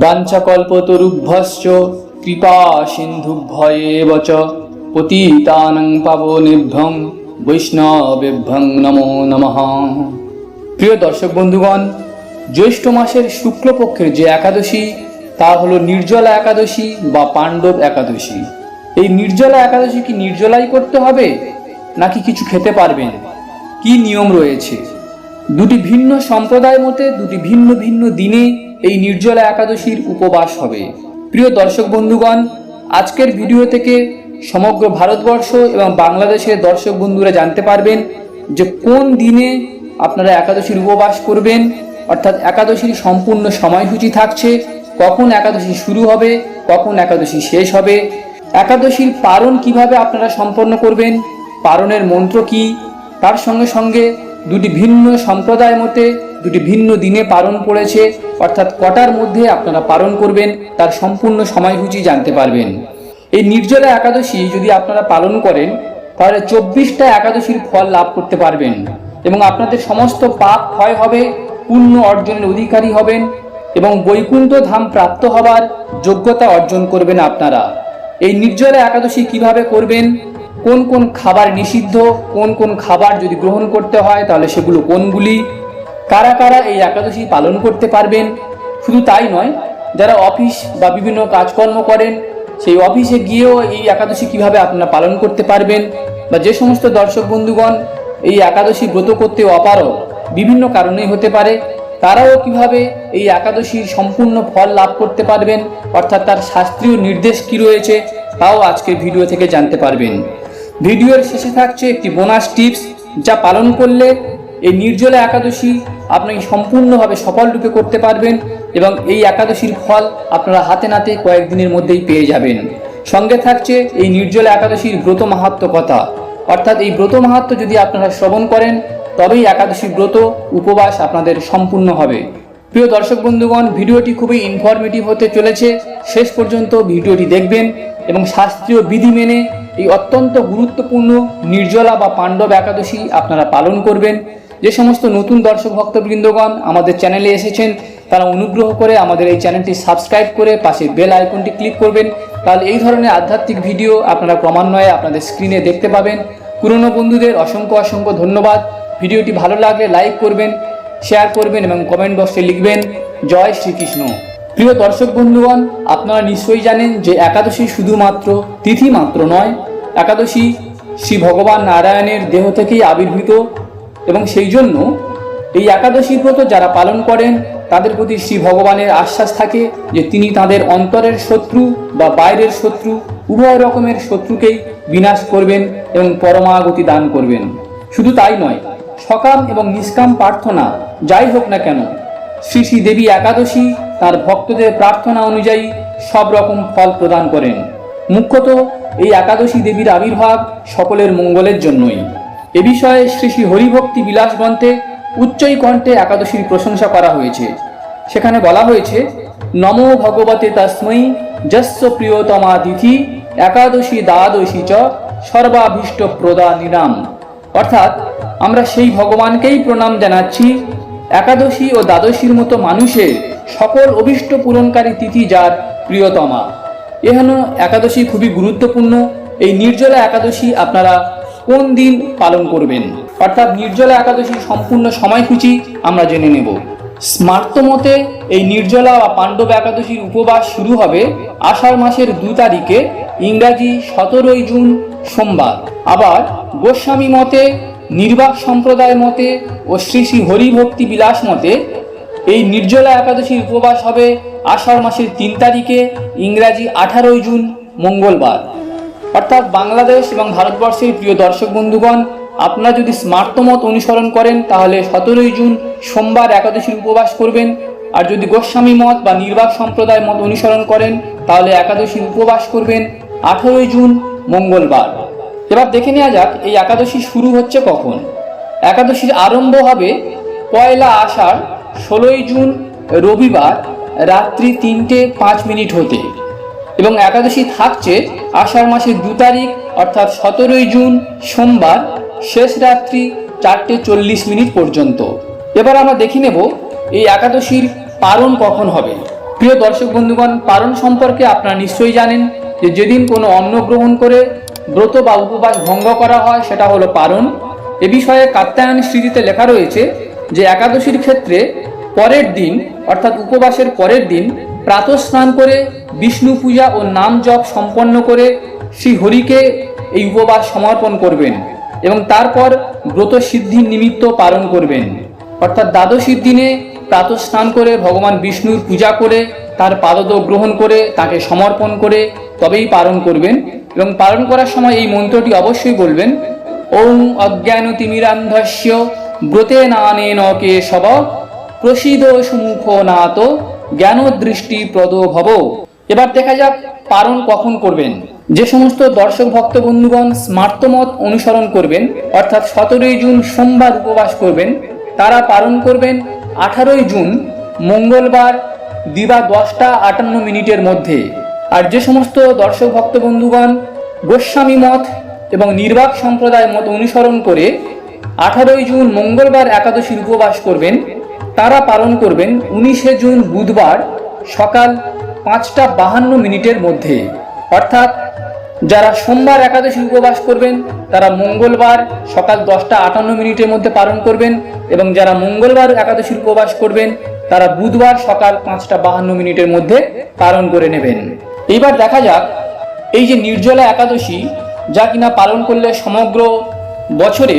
বাঞ্ছাকল্পতরুভ্যশ্চ কৃপা সিন্ধুভ্যয়েব চ পতিতানং পাবনেভ্যং বৈষ্ণবেভ্যং নমো নমঃ। প্রিয় দর্শক বন্ধুগণ, জ্যৈষ্ঠ মাসের শুক্লপক্ষের যে একাদশী, তা হলো নির্জলা একাদশী বা পাণ্ডব একাদশী। এই নির্জলা একাদশী কি নির্জলাই করতে হবে, নাকি কিছু খেতে পারবেন? কি নিয়ম রয়েছে? দুটি ভিন্ন সম্প্রদায় মতে, দুটি ভিন্ন ভিন্ন দিনে এই নির্জলা একাদশীর উপবাস হবে। প্রিয় দর্শক বন্ধুগণ, আজকের ভিডিও থেকে সমগ্র ভারতবর্ষ এবং বাংলাদেশের দর্শক বন্ধুরা জানতে পারবেন যে কোন দিনে আপনারা একাদশীর উপবাস করবেন, অর্থাৎ একাদশীর সম্পূর্ণ সময়সূচি থাকছে, কখন একাদশী শুরু হবে, কখন একাদশী শেষ হবে, একাদশীর পারণ কীভাবে আপনারা সম্পন্ন করবেন, পারণের মন্ত্র কি, তার সঙ্গে সঙ্গে দুটি ভিন্ন সম্প্রদায় মতে দুটি ভিন্ন দিনে পালন পড়েছে অর্থাৎ কটার মধ্যে আপনারা পালন করবেন, তার সম্পূর্ণ সময়সূচি জানতে পারবেন। এই নির্জলা একাদশী যদি আপনারা পালন করেন, তাহলে চব্বিশটা একাদশীর ফল লাভ করতে পারবেন এবং আপনাদের সমস্ত পাপ ক্ষয় হবে, পুণ্য অর্জনের অধিকারী হবেন এবং বৈকুণ্ঠ ধাম প্রাপ্ত হবার যোগ্যতা অর্জন করবেন আপনারা। এই নির্জলা একাদশী কীভাবে করবেন? কোন কোন খাবার নিষিদ্ধ, কোন কোন খাবার যদি গ্রহণ করতে হয়, তাহলে সেগুলো কোনগুলি? কারা কারা এই একাদশী পালন করতে পারবেন? শুধু তাই নয়, যারা অফিস বা বিভিন্ন কাজকর্ম করেন, সেই অফিসে গিয়েও এই একাদশী কীভাবে আপনারা পালন করতে পারবেন? বা যে সমস্ত দর্শক বন্ধুগণ এই একাদশী ব্রত করতে অপারগ, বিভিন্ন কারণেই হতে পারে, তারাও কীভাবে এই একাদশীর সম্পূর্ণ ফল লাভ করতে পারবেন? অর্থাৎ তার শাস্ত্রীয় নির্দেশ কি রয়েছে, তাও আজকের ভিডিও থেকে জানতে পারবেন। ভিডিওর শেষে থাকছে একটি বোনাস টিপস, যা পালন করলে এই নির্জলা একাদশী আপনি সম্পূর্ণভাবে সফল রূপে করতে পারবেন এবং এই একাদশীর ফল আপনারা হাতে নাতে কয়েকদিনের মধ্যেই পেয়ে যাবেন। সঙ্গে থাকছে এই নির্জলা একাদশীর ব্রত মাহাত্ম কথা। অর্থাৎ এই ব্রত মাহাত্ম যদি আপনারা শ্রবণ করেন, তবেই একাদশী ব্রত, উপবাস আপনাদের সম্পূর্ণ হবে। প্রিয় দর্শক বন্ধুগণ, ভিডিওটি খুবই ইনফরমেটিভ হতে চলেছে। শেষ পর্যন্ত ভিডিওটি দেখবেন এবং শাস্ত্রীয় বিধি মেনে এই অত্যন্ত গুরুত্বপূর্ণ নির্জলা বা পাণ্ডব একাদশী আপনারা পালন করবেন। যে সমস্ত নতুন দর্শক ভক্তবৃন্দগণ আমাদের চ্যানেলে এসেছেন, তারা অনুগ্রহ করে আমাদের এই চ্যানেলটি সাবস্ক্রাইব করে পাশে বেল আইকনটি ক্লিক করবেন। তাহলে এই ধরনের আধ্যাত্মিক ভিডিও আপনারা ক্রমান্বয়ে আপনাদের স্ক্রিনে দেখতে পাবেন। পুরনো বন্ধুদের অসংখ্য অসংখ্য ধন্যবাদ। ভিডিওটি ভালো লাগলে লাইক করবেন, শেয়ার করবেন এবং কমেন্ট বক্সে লিখবেন, জয় শ্রীকৃষ্ণ। প্রিয় দর্শক বন্ধুগণ, আপনারা নিশ্চয়ই জানেন যে একাদশী শুধুমাত্র তিথি মাত্র নয়, একাদশী শ্রী ভগবান নারায়ণের দেহ থেকেই আবির্ভূত। এবং সেই জন্য এই একাদশী ব্রত যারা পালন করেন, তাদের প্রতি শ্রী ভগবানের আশ্বাস থাকে যে তিনি তাদের অন্তরের শত্রু বা বাইরের শত্রু, উভয় রকমের শত্রুকেই বিনাশ করবেন এবং পরমাগতি দান করবেন। শুধু তাই নয়, সকাম এবং নিষ্কাম প্রার্থনা, যাই হোক না কেন, শ্রী শ্রী দেবী একাদশী তার ভক্তদের প্রার্থনা অনুযায়ী সব রকম ফল প্রদান করেন। মুখ্যত এই একাদশী দেবীর আবির্ভাব সকলের মঙ্গলের জন্যই। এ বিষয়ে শ্রী শ্রী হরিভক্তি বিলাস গ্রন্থে উচ্চই কণ্ঠে একাদশীর প্রশংসা করা হয়েছে। সেখানে বলা হয়েছে, নমো ভগবতে তস্মৈ যস্য প্রিয়তমা তিথি একাদশী দ্বাদশী চ সর্বাভীষ্ট প্রদা নিরাম। অর্থাৎ আমরা সেই ভগবানকেই প্রণাম জানাচ্ছি, একাদশী ও দ্বাদশীর মতো মানুষের সকল অভীষ্ট পূরণকারী তিথি যার প্রিয়তমা। এহেন একাদশী খুবই গুরুত্বপূর্ণ। এই নির্জলা একাদশী আপনারা কোন দিন পালন করবেন? অর্থাৎ নির্জলা একাদশীর সম্পূর্ণ সময়সূচি আমরা জেনে নেব। স্মার্ত মতে এই নির্জলা বা পাণ্ডব একাদশীর উপবাস শুরু হবে আষাঢ় মাসের দু তারিখে, ইংরাজি সতেরোই জুন সোমবার। আবার গোস্বামী মতে, নির্বাক সম্প্রদায় মতে ও শ্রী শ্রী হরিভক্তি বিলাস মতে এই নির্জলা একাদশীর উপবাস হবে আষাঢ় মাসের তিন তারিখে, ইংরাজি আঠারোই জুন মঙ্গলবার। অর্থাৎ বাংলাদেশ এবং ভারতবর্ষের প্রিয় দর্শক বন্ধুগণ, আপনারা যদি স্মার্তমত অনুসরণ করেন, তাহলে সতেরোই জুন সোমবার একাদশীর উপবাস করবেন। আর যদি গোস্বামী মত বা নির্বাক সম্প্রদায় মত অনুসরণ করেন, তাহলে একাদশীর উপবাস করবেন আঠেরোই জুন মঙ্গলবার। এবার দেখে নেওয়া যাক, এই একাদশী শুরু হচ্ছে কখন? একাদশীর আরম্ভ হবে পয়লা আষাঢ়, ষোলোই জুন রবিবার রাত্রি তিনটে পাঁচ মিনিট হতে। এবং একাদশী থাকছে আষাঢ় মাসের দু তারিখ, অর্থাৎ সতেরোই জুন, সোমবার, শেষ রাত্রি চারটে চল্লিশ মিনিট পর্যন্ত। এবার আমরা দেখে নেব এই একাদশীর পারণ কখন হবে। প্রিয় দর্শক বন্ধুগণ, পালন সম্পর্কে আপনারা নিশ্চয়ই জানেন যে যেদিন কোনো অন্ন গ্রহণ করে ব্রত বা উপবাস ভঙ্গ করা হয়, সেটা হলো পারণ এ বিষয়ে কাত্যায়ন স্মৃতিতে লেখা রয়েছে যে একাদশীর ক্ষেত্রে পরের দিন, অর্থাৎ উপবাসের পরের দিন প্রাতঃ স্নান করে বিষ্ণু পূজা ও নাম জপ সম্পন্ন করে শ্রী হরিকে এই উপবাস সমর্পণ করবেন এবং তারপর ব্রত সিদ্ধির নিমিত্ত পালন করবেন। অর্থাৎ দ্বাদশীর দিনে প্রাতঃ স্নান করে ভগবান বিষ্ণুর পূজা করে, তার পাদদ গ্রহণ করে, তাকে সমর্পণ করে তবেই পালন করবেন এবং পালন করার সময় এই মন্ত্রটি অবশ্যই বলবেন ওং অজ্ঞান তিমিরান্ধস্য ব্রতে নানে নকে সব প্রসিদ সুমুখ নাত জ্ঞান দৃষ্টি প্রদ ভব। এবার দেখা যাক পালন কখন করবেন। যে সমস্ত দর্শক ভক্ত বন্ধুগণ স্মার্তমত অনুসরণ করবেন, অর্থাৎ সতেরোই জুন সোমবার উপবাস করবেন, তারা পালন করবেন আঠারোই জুন মঙ্গলবার দিবা দশটা আটান্ন মিনিটের মধ্যে। আর যে সমস্ত দর্শক ভক্ত বন্ধুগণ গোস্বামী মত এবং নির্বাক সম্প্রদায় মত অনুসরণ করে আঠারোই জুন মঙ্গলবার একাদশীর উপবাস করবেন, তারা পালন করবেন উনিশে জুন বুধবার সকাল পাঁচটা বাহান্ন মিনিটের মধ্যে। অর্থাৎ যারা সোমবার একাদশী উপবাস করবেন, তারা মঙ্গলবার সকাল দশটা আটান্ন মিনিটের মধ্যে পালন করবেন এবং যারা মঙ্গলবার একাদশীর উপবাস করবেন, তারা বুধবার সকাল পাঁচটা বাহান্ন মিনিটের মধ্যে পালন করে নেবেন। এইবার দেখা যাক এই যে নির্জলা একাদশী, যা কিনা পালন করলে সমগ্র বছরে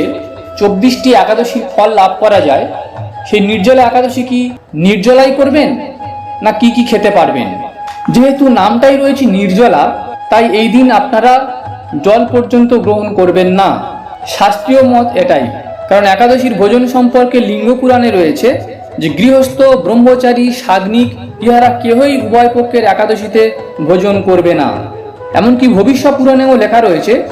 চব্বিশটি একাদশীর ফল লাভ করা যায়, সেই নির্জলা একাদশী কি নির্জলাই করবেন, না কি কি খেতে পারবেন? যেহেতু নামটাই রয়েছে নির্জলা, তাই এই দিন আপনারা জল পর্যন্ত গ্রহণ করবেন না। শাস্ত্রীয় মত এটাই। কারণ একাদশীর ভোজন সম্পর্কে লিঙ্গ পুরাণে রয়েছে যে গৃহস্থ, ব্রহ্মচারী সাগ্নিক ইহারা কেহই উভয় পক্ষের একাদশীতে ভোজন করবে না। এমনকি ভবিষ্যৎ পুরাণেও লেখা রয়েছে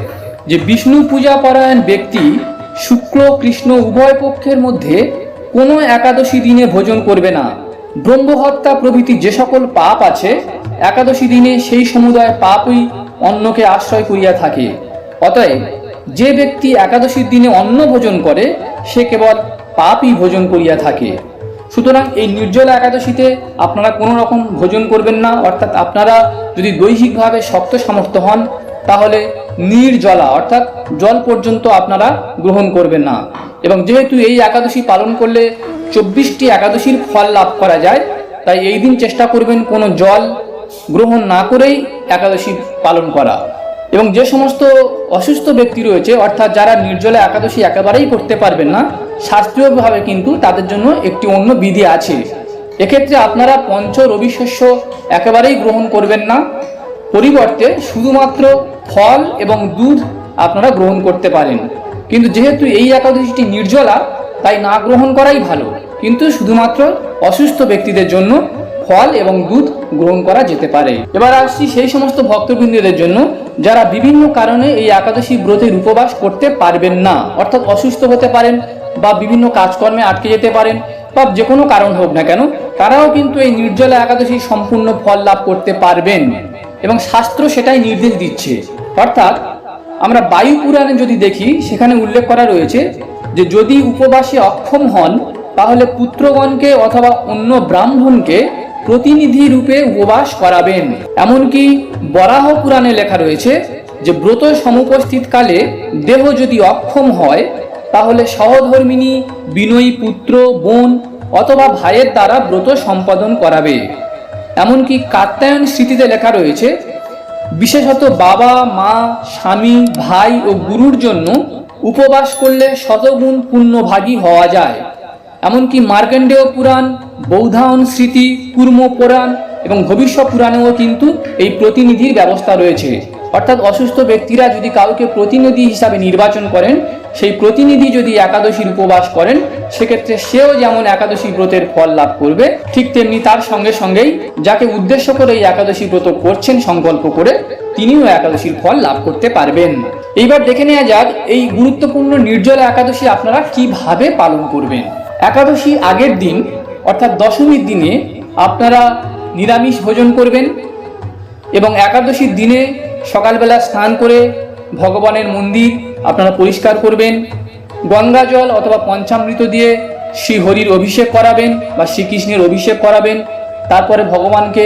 যে বিষ্ণু পূজা পরায়ণ ব্যক্তি শুক্র, কৃষ্ণ উভয় পক্ষের মধ্যে কোনো একাদশী দিনে ভোজন করবে না। ব্রহ্মহত্যা প্রভৃতি যে সকল পাপ আছে, একাদশী দিনে সেই সমুদায় পাপই অন্নকে আশ্রয় করিয়া থাকে। অতএব, যে ব্যক্তি একাদশীর দিনে অন্ন ভোজন করে, সে কেবল পাপই ভোজন করিয়া থাকে। সুতরাং এই নির্জলা একাদশীতে আপনারা কোনো রকম ভোজন করবেন না, অর্থাৎ আপনারা যদি দৈহিকভাবে শক্ত সামর্থ্য হন তাহলে নির্জলা অর্থাৎ জল পর্যন্ত আপনারা গ্রহণ করবেন না। এবং যেহেতু এই একাদশী পালন করলে চব্বিশটি একাদশীর ফল লাভ করা যায়, তাই এই দিন চেষ্টা করবেন কোনো জল গ্রহণ না করেই একাদশী পালন করা। এবং যে সমস্ত অসুস্থ ব্যক্তি রয়েছে, অর্থাৎ যারা নির্জলা একাদশী একেবারেই করতে পারবেন না, শাস্ত্রীয়ভাবে কিন্তু তাদের জন্য একটি অন্য বিধি আছে। এক্ষেত্রে আপনারা পঞ্চ রবি শস্য একেবারেই গ্রহণ করবেন না। পরিবর্তে শুধুমাত্র ফল এবং দুধ আপনারা গ্রহণ করতে পারেন। কিন্তু যেহেতু এই একাদশীটি নির্জলা, তাই না গ্রহণ করাই ভালো। কিন্তু শুধুমাত্র অসুস্থ ব্যক্তিদের জন্য ফল এবং দুধ গ্রহণ করা যেতে পারে। এবার আসছি সেই সমস্ত ভক্তবৃন্দদের জন্য, যারা বিভিন্ন কারণে এই একাদশী ব্রতের উপবাস করতে পারবেন না। অর্থাৎ অসুস্থ হতে পারেন বা বিভিন্ন কাজকর্মে আটকে যেতে পারেন, বা যে কোনো কারণ হোক না কেন, তারাও কিন্তু এই নির্জলা একাদশী সম্পূর্ণ ফল লাভ করতে পারবেন। এবং শাস্ত্র সেটাই নির্দেশ দিচ্ছে। অর্থাৎ আমরা বায়ু পুরাণে যদি দেখি, সেখানে উল্লেখ করা রয়েছে যে যদি উপবাসে অক্ষম হন, তাহলে পুত্রগণকে অথবা অন্য ব্রাহ্মণকে প্রতিনিধি রূপে উপবাস করাবেন। এমনকি বরাহ পুরাণে লেখা রয়েছে যে ব্রত সমুপস্থিতকালে দেহ যদি অক্ষম হয়, তাহলে সহধর্মিনী, বিনয়ী পুত্র, বোন অথবা ভাইয়ের দ্বারা ব্রত সম্পাদন করাবে। এমনকি কাত্যায়ন স্মৃতিতে লেখা রয়েছে বিশেষত বাবা, মা, স্বামী, ভাই ও গুরুর জন্য উপবাস করলে শতগুণ পুণ্যভাগী হওয়া যায়। এমনকি মার্কেন্ডেয় পুরাণ, বৌধায়ন স্মৃতি, কুর্ম পুরাণ এবং ভবিষ্যৎ পুরাণেও কিন্তু এই প্রতিনিধির ব্যবস্থা রয়েছে। অর্থাৎ অসুস্থ ব্যক্তিরা যদি কাউকে প্রতিনিধি হিসাবে নির্বাচন করেন সেই প্রতিনিধি যদি একাদশীর উপবাস করেন, সেক্ষেত্রে সেও যেমন একাদশী ব্রতের ফল লাভ করবে, ঠিক তেমনি তার সঙ্গে সঙ্গেই যাকে উদ্দেশ্য করে এই একাদশী ব্রত করছেন, সংকল্প করে তিনিও একাদশীর ফল লাভ করতে পারবেন। এইবার দেখে নেওয়া যাক, এই গুরুত্বপূর্ণ নির্জলা একাদশী আপনারা কীভাবে পালন করবেন? একাদশী আগের দিন, অর্থাৎ দশমীর দিনে আপনারা নিরামিষ ভোজন করবেন এবং একাদশীর দিনে সকালবেলা স্নান করে ভগবানের মন্দির আপনারা পরিষ্কার করবেন, গঙ্গা জল অথবা পঞ্চামৃত দিয়ে শ্রী হরির অভিষেক করাবেন বা শ্রীকৃষ্ণের অভিষেক করাবেন, তারপরে ভগবানকে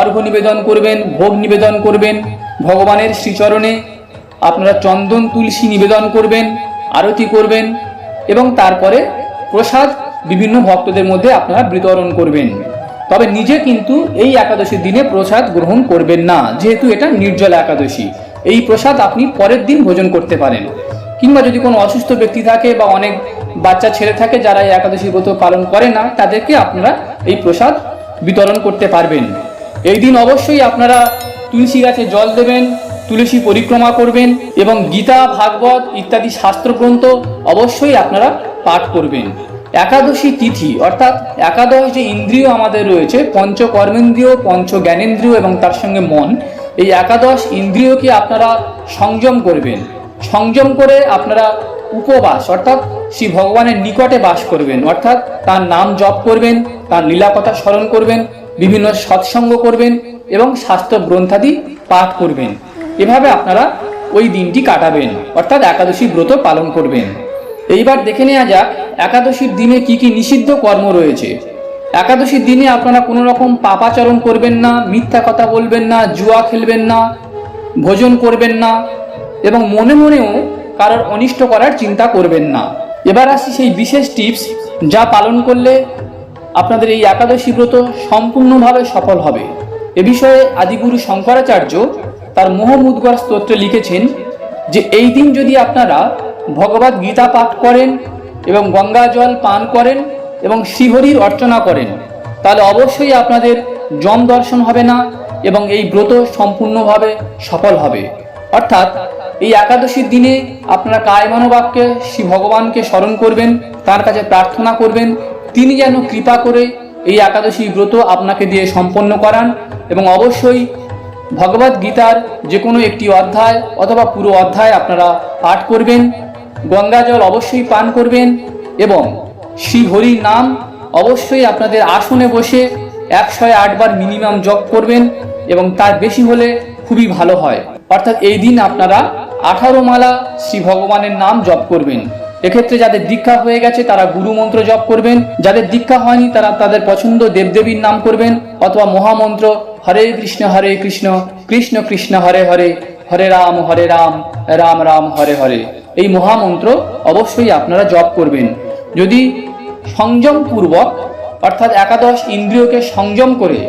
অর্ঘ্য নিবেদন করবেন, ভোগ নিবেদন করবেন, ভগবানের শ্রীচরণে আপনারা চন্দন, তুলসী নিবেদন করবেন, আরতি করবেন এবং তারপরে প্রসাদ বিভিন্ন ভক্তদের মধ্যে আপনারা বিতরণ করবেন। তবে নিজে কিন্তু এই একাদশীর দিনে প্রসাদ গ্রহণ করবেন না, যেহেতু এটা নির্জলা একাদশী। এই প্রসাদ আপনি পরের দিন ভোজন করতে পারেন। কিংবা যদি কোনো অসুস্থ ব্যক্তি থাকে বা অনেক বাচ্চা ছেলে থাকে যারা এই একাদশী ব্রত পালন করে না, তাদেরকে আপনারা এই প্রসাদ বিতরণ করতে পারবেন। এই দিন অবশ্যই আপনারা তুলসী গাছে জল দেবেন, তুলসী পরিক্রমা করবেন এবং গীতা, ভাগবত ইত্যাদি শাস্ত্রগ্রন্থ অবশ্যই আপনারা পাঠ করবেন। একাদশী তিথি, অর্থাৎ একাদশ যে ইন্দ্রিয় আমাদের রয়েছে, পঞ্চকর্মেন্দ্রীয় পঞ্চ জ্ঞানেন্দ্রিয় এবং তার সঙ্গে মন এই একাদশ ইন্দ্রিয়কে আপনারা সংযম করবেন। সংযম করে আপনারা উপবাস, অর্থাৎ শ্রী ভগবানের নিকটে বাস করবেন। অর্থাৎ তার নাম জপ করবেন, তার লীলা কথা স্মরণ করবেন, বিভিন্ন সৎসঙ্গ করবেন এবং শাস্ত্র গ্রন্থাদি পাঠ করবেন। এভাবে আপনারা ওই দিনটি কাটাবেন, অর্থাৎ একাদশী ব্রত পালন করবেন। এইবার দেখে নেওয়া যাক, একাদশীর দিনে কি কি নিষিদ্ধ কর্ম রয়েছে। একাদশীর দিনে আপনারা কোনো রকম পাপাচরণ করবেন না, মিথ্যা কথা বলবেন না, জুয়া খেলবেন না, ভোজন করবেন না এবং মনে মনেও কারোর অনিষ্ট করার চিন্তা করবেন না। এবার আসি সেই বিশেষ টিপস যা পালন করলে আপনাদের এই একাদশী ব্রত সম্পূর্ণভাবে সফল হবে। এ বিষয়ে আদিগুরু শঙ্করাচার্য তার মোহমুদ্গর স্তোত্রে লিখেছেন যে, এই দিন যদি আপনারা ভগবত গীতা পাঠ করেন এবং গঙ্গা জল পান করেন এবং শ্রীহরির অর্চনা করেন। তাহলে অবশ্যই আপনাদের জম দর্শন হবে না এবং এই ব্রত সম্পূর্ণভাবে সফল হবে। অর্থাৎ এই একাদশীর দিনে আপনারা কায় মনোবাক্যে শ্রী ভগবানকে স্মরণ করবেন, তার কাছে প্রার্থনা করবেন, তিনি যেন কৃপা করে এই একাদশী ব্রত আপনাকে দিয়ে সম্পন্ন করান এবং অবশ্যই ভগবত গীতার যে কোনো একটি অধ্যায় অথবা পুরো অধ্যায় আপনারা পাঠ করবেন গঙ্গা জল অবশ্যই পান করবেন এবং শ্রী হরির নাম। অবশ্যই আপনাদের আসনে বসে একশো আটবার মিনিমাম জপ করবেন এবং তার বেশি হলে খুবই ভালো হয়। অর্থাৎ এই দিন আপনারা আঠারো মালা শ্রী ভগবানের নাম জপ করবেন। এক্ষেত্রে যাদের দীক্ষা হয়ে গেছে, তারা গুরু মন্ত্র জপ করবেন। যাদের দীক্ষা হয়নি, তারা তাদের পছন্দ দেবদেবীর নাম করবেন অথবা মহামন্ত্র, হরে কৃষ্ণ হরে কৃষ্ণ কৃষ্ণ কৃষ্ণ, হরে হরে হরে রাম হরে রাম রাম রাম, হরে হরে। এই মহামন্ত্র অবশ্যই আপনারা জপ করবেন। যদি সংযম পূর্বক অর্থাৎ একাদশ ইন্দ্রিয়কে সংযম করে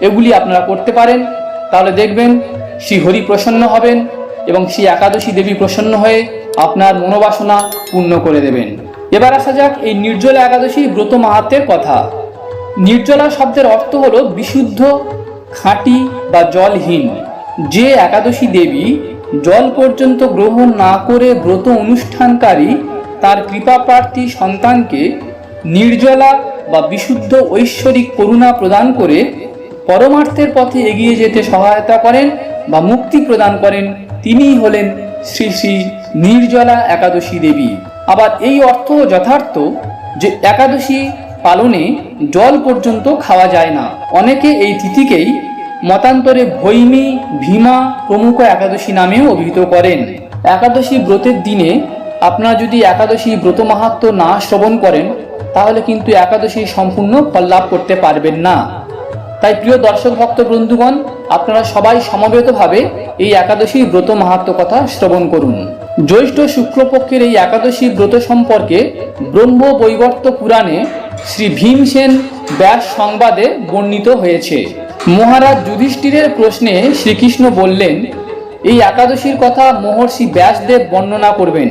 এগুলি আপনারা করতে পারেন, তাহলে দেখবেন শ্রী হরি প্রসন্ন হবেন এবং শ্রী একাদশী দেবী প্রসন্ন হয়ে আপনার মনোবাসনা পূর্ণ করে দেবেন। এবার আসা যাক এই নির্জলা একাদশী ব্রত মাহাত্মের কথা। নির্জলা শব্দের অর্থ হলো বিশুদ্ধ, খাঁটি বা জলহীন। যে একাদশী দেবী জল পর্যন্ত গ্রহণ না করে ব্রত অনুষ্ঠানকারী তার কৃপা প্রার্থী সন্তানকে নির্জলা বা বিশুদ্ধ ঐশ্বরিক করুণা প্রদান করে পরমার্থের পথে এগিয়ে যেতে সহায়তা করেন বা মুক্তি প্রদান করেন, তিনিই হলেন শ্রী শ্রী নির্জলা একাদশী দেবী। আবার এই অর্থ যথার্থ যে একাদশী পালনে জল পর্যন্ত খাওয়া যায় না। অনেকে এই তিথিকেই মতান্তরে ভৈমী ভীমা প্রমুখ একাদশী নামেও অভিহিত করেন। একাদশী ব্রতের দিনে আপনারা যদি একাদশী ব্রত মাহাত্ম না শ্রবণ করেন, তাহলে কিন্তু একাদশী সম্পূর্ণ ফল লাভ করতে পারবেন না। তাই প্রিয় দর্শক ভক্ত বন্ধুগণ, আপনারা সবাই সমবেতভাবে এই একাদশী ব্রত মাহাত্ম কথা শ্রবণ করুন। জ্যৈষ্ঠ শুক্লপক্ষের এই একাদশী ব্রত সম্পর্কে ব্রহ্ম বৈবর্ত পুরাণে শ্রী ভীমসেন ব্যাস সংবাদে বর্ণিত হয়েছে। মহারাজ যুধিষ্ঠিরের প্রশ্নে শ্রীকৃষ্ণ বললেন, এই একাদশীর কথা মহর্ষি ব্যাসদেব বর্ণনা করবেন।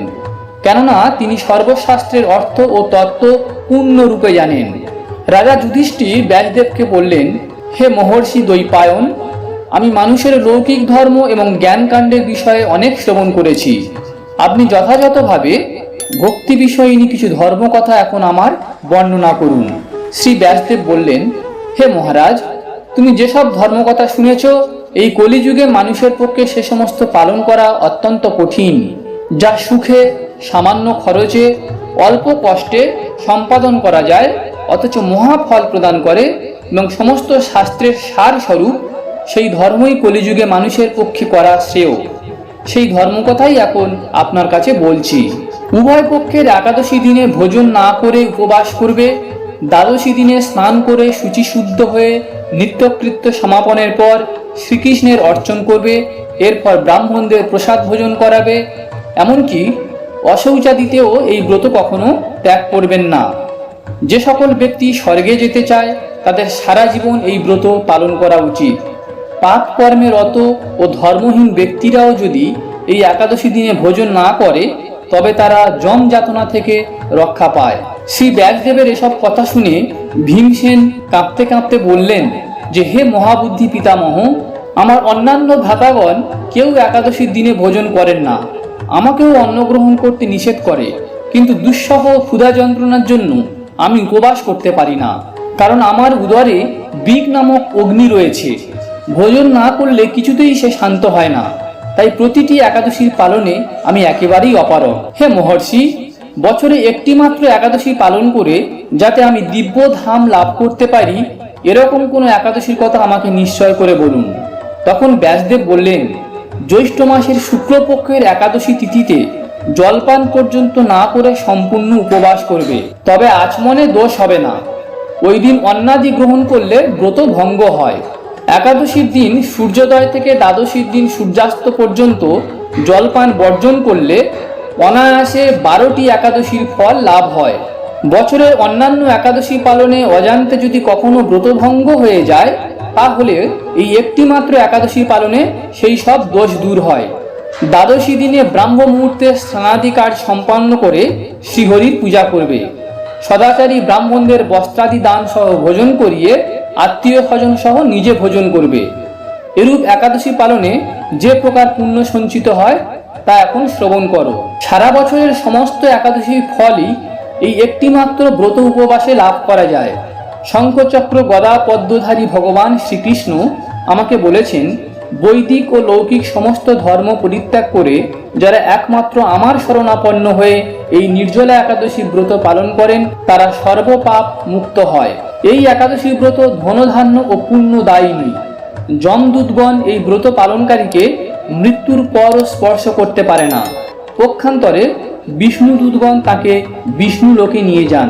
কেননা তিনি সর্বশাস্ত্রের অর্থ ও তত্ত্ব পূর্ণরূপে জানেন। রাজা যুধিষ্ঠির ব্যাসদেবকে বললেন, হে মহর্ষি দৈপায়ন আমি মানুষের লৌকিক ধর্ম এবং জ্ঞানকাণ্ডের বিষয়ে অনেক শ্রবণ করেছি। আপনি যথাযথভাবে ভক্তি বিষয়িনী কিছু ধর্মকথা এখন আমার বর্ণনা করুন। শ্রী ব্যাসদেব বললেন, হে মহারাজ, তুমি যেসব ধর্মকথা শুনেছ, এই কলিযুগে মানুষের পক্ষে সে সমস্ত পালন করা অত্যন্ত কঠিন, যা সুখে সামান্য খরচে অল্প কষ্টে সম্পাদন করা যায়, অথচ মহাফল প্রদান করে এবং সমস্ত শাস্ত্রের সার স্বরূপ সেই ধর্মই কলিযুগে মানুষের পক্ষে করা শ্রেয়। সেই ধর্মকথাই এখন আপনার কাছে বলছি। উভয় পক্ষের একাদশী দিনে ভোজন না করে উপবাস করবে, দ্বাদশী দিনে স্নান করে শুচিশুদ্ধ হয়ে নিত্যকৃত্য সমাপনের পর শ্রীকৃষ্ণের অর্চন করবে, এরপর ব্রাহ্মণদের প্রসাদ ভোজন করাবে, এমনকি অশৌচাদিতেও এই ব্রত কখনো ত্যাগ করবেন না। যে সকল ব্যক্তি স্বর্গে যেতে চায়, তাদের সারা জীবন এই ব্রত পালন করা উচিত। পাপ কর্মে রত ও ধর্মহীন ব্যক্তিরাও যদি এই একাদশী দিনে ভোজন না করে, তবে তারা জম যাতনা থেকে রক্ষা পায়। শ্রী ব্যাসদেবের এসব কথা শুনে ভীমসেন কাঁপতে কাঁপতে বললেন, যে হে মহাবুদ্ধি পিতামহ, আমার অন্যান্য ভ্রাতাগণ কেউ একাদশীর দিনে ভোজন করেন না। আমাকেও অন্ন গ্রহণ করতে নিষেধ করে, কিন্তু দুঃসহ ক্ষুধা যন্ত্রণার জন্য আমি উপবাস করতে পারি না, কারণ আমার উদরে বিগ নামক অগ্নি রয়েছে। ভোজন না করলে কিছুতেই সে শান্ত হয় না। তাই প্রতিটি একাদশীর পালনে আমি একেবারেই অপারগ। হে মহর্ষি, বছরে একটি মাত্র একাদশী পালন করে যাতে আমি দিব্য ধাম লাভ করতে পারি, এরকম কোনো একাদশীর কথা আমাকে নিশ্চয় করে বলুন। তখন ব্যাসদেব বললেন জ্যৈষ্ঠ মাসের শুক্লপক্ষের একাদশী তিথিতে জলপান পর্যন্ত না করে সম্পূর্ণ উপবাস করবে। তবে আচমনে দোষ হবে না। ওই দিন অন্নাদি গ্রহণ করলে ব্রত ভঙ্গ হয়। একাদশীর দিন সূর্যোদয় থেকে দ্বাদশীর দিন সূর্যাস্ত পর্যন্ত জলপান বর্জন করলে অনায়াসে বারোটি একাদশীর ফল লাভ হয়। বছরের অন্যান্য একাদশী পালনে অজান্তে যদি কখনো ব্রতভঙ্গ হয়ে যায় তাহলে এই একটি মাত্র একাদশী পালনে সেই সব দোষ দূর হয়। দ্বাদশী দিনে ব্রাহ্ম মুহূর্তে স্নানাদি কাজ সম্পন্ন করে শ্রীহরির পূজা করবে। সদাচারী ব্রাহ্মণদের বস্ত্রাদি দান সহ ভোজন করিয়ে আত্মীয় স্বজন সহ নিজে ভোজন করবে। এরূপ একাদশী পালনে যে প্রকার পুণ্য সঞ্চিত হয়, তা এখন শ্রবণ করো। সারা বছরের সমস্ত একাদশীর ফলই এই একটি মাত্র ব্রত উপবাসে লাভ করা যায়। শঙ্খচক্র গদা পদ্মধারী ভগবান শ্রীকৃষ্ণ আমাকে বলেছেন, বৈদিক ও লৌকিক সমস্ত ধর্ম পরিত্যাগ করে যারা একমাত্র আমার শরণাপন্ন হয়ে এই নির্জলা একাদশী ব্রত পালন করেন, তারা সর্বপাপ মুক্ত হয়। এই একাদশী ব্রত ধনধান্য ও পুণ্য দায়িনী যমদূতগণ এই ব্রত পালনকারীকে মৃত্যুর পরও স্পর্শ করতে পারে না। পক্ষান্তরে বিষ্ণু দূতগণ তাকে বিষ্ণু লোকে নিয়ে যান।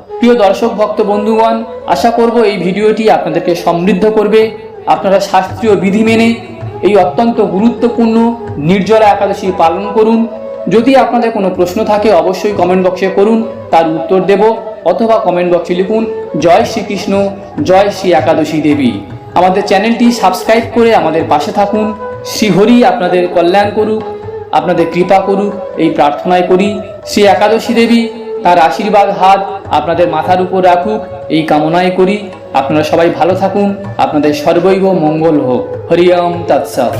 প্রিয় দর্শক, ভক্ত বন্ধুগণ, আশা করব এই ভিডিওটি আপনাদেরকে সমৃদ্ধ করবে। আপনারা শাস্ত্রীয় বিধি মেনে এই অত্যন্ত গুরুত্বপূর্ণ নির্জলা একাদশী পালন করুন। যদি আপনাদের কোনো প্রশ্ন থাকে, অবশ্যই কমেন্ট বক্সে করুন, তার উত্তর দেব, অথবা কমেন্ট বক্সে লিখুন, জয় শ্রীকৃষ্ণ, জয় শ্রী একাদশী দেবী। আমাদের চ্যানেলটি সাবস্ক্রাইব করে আমাদের পাশে থাকুন। শ্রীহরি আপনাদের কল্যাণ করুক, আপনাদের কৃপা করুক, এই প্রার্থনায় করি। শ্রী একাদশী দেবী তার আশীর্বাদ, হাত আপনাদের মাথার উপর রাখুক। এই কামনাই করি। আপনারা সবাই ভালো থাকুন। আপনাদের সর্বৈব মঙ্গল হোক। হরিয়ম তৎসব